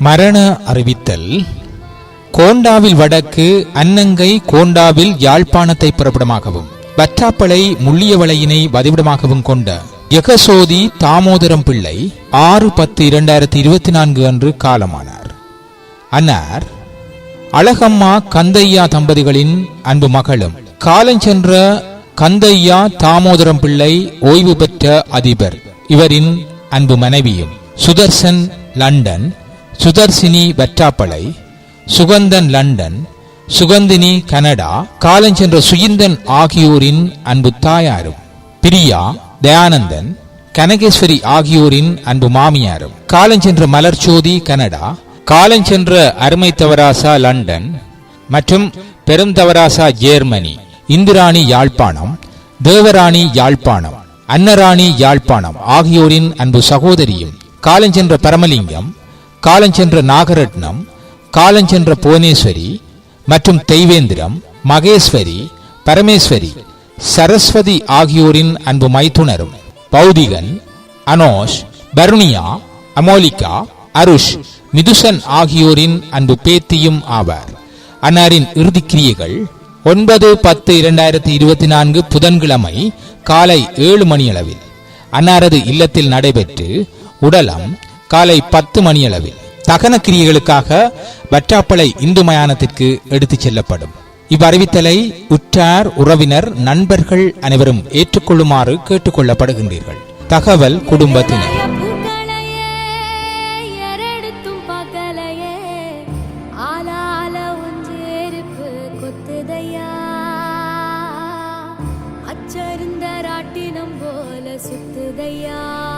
மரண அறிவித்தல். கோண்டாவில் வடக்கு அன்னங்கை கோண்டாவில் யாழ்ப்பாணத்தை புறப்படமாகவும் வற்றாப்பளை முள்ளியவளையினை வதிவிடமாகவும் கொண்ட யகசோதி தாமோதரம் பிள்ளை ஆறு பத்து இரண்டாயிரத்தி இருபத்தி நான்கு அன்று காலமானார். அன்னார் அழகம்மா கந்தையா தம்பதிகளின் அன்பு மகளும் காலஞ்சென்ற கந்தையா தாமோதரம் பிள்ளை ஓய்வு பெற்ற அதிபர் இவரின் அன்பு மனைவியும் Sudharsan London Sudharsini Vattappalai Suganthan London Suganthini Canada காலஞ்சென்ற சுயிந்தன் ஆகியோரின் அன்பு தாயாரும் பிரியா தயானந்தன் கனகேஸ்வரி ஆகியோரின் அன்பு மாமியாரும் காலஞ்சென்ற மலர்ச்சோதி கனடா காலஞ்சென்ற அருமை தவராசா லண்டன் மற்றும் பெருந்தவராசா ஜேர்மனி இந்திராணி யாழ்ப்பாணம் தேவராணி யாழ்ப்பாணம் அன்னராணி யாழ்ப்பாணம் ஆகியோரின் அன்பு சகோதரியும் காலஞ்சென்ற பரமலிங்கம் காலஞ்சென்ற நாகரட்னம் காலஞ்சென்ற புவனேஸ்வரி மற்றும் தெய்வேந்திரம் மகேஸ்வரி பரமேஸ்வரி சரஸ்வதி ஆகியோரின் அன்பு மைத்துனரும். பௌதிகன் அனோஷ் பருணியா அமோலிகா அருஷ் மிதுசன் ஆகியோரின் அன்பு பேத்தியும் ஆவார். அன்னாரின் இறுதிக்கிரியைகள் ஒன்பது பத்து இரண்டாயிரத்தி இருபத்தி நான்கு புதன்கிழமை காலை ஏழு மணியளவில். அன்னாரது இல்லத்தில் நடைபெற்று உடலம் காலை பத்து மணியளவில் தகன கிரியைகளுக்காக வற்றாப்பளை இந்து மயானத்திற்கு எடுத்துச் செல்லப்படும். இவ்வறிவித்தலை உற்றார் உறவினர் நண்பர்கள் அனைவரும் ஏற்றுக்கொள்ளுமாறு கேட்டுக்கொள்ளப்படுகின்றீர்கள். தகவல் குடும்பத்தினர். அச்சருந்த ராட்டினம் போல சுத்துதையா.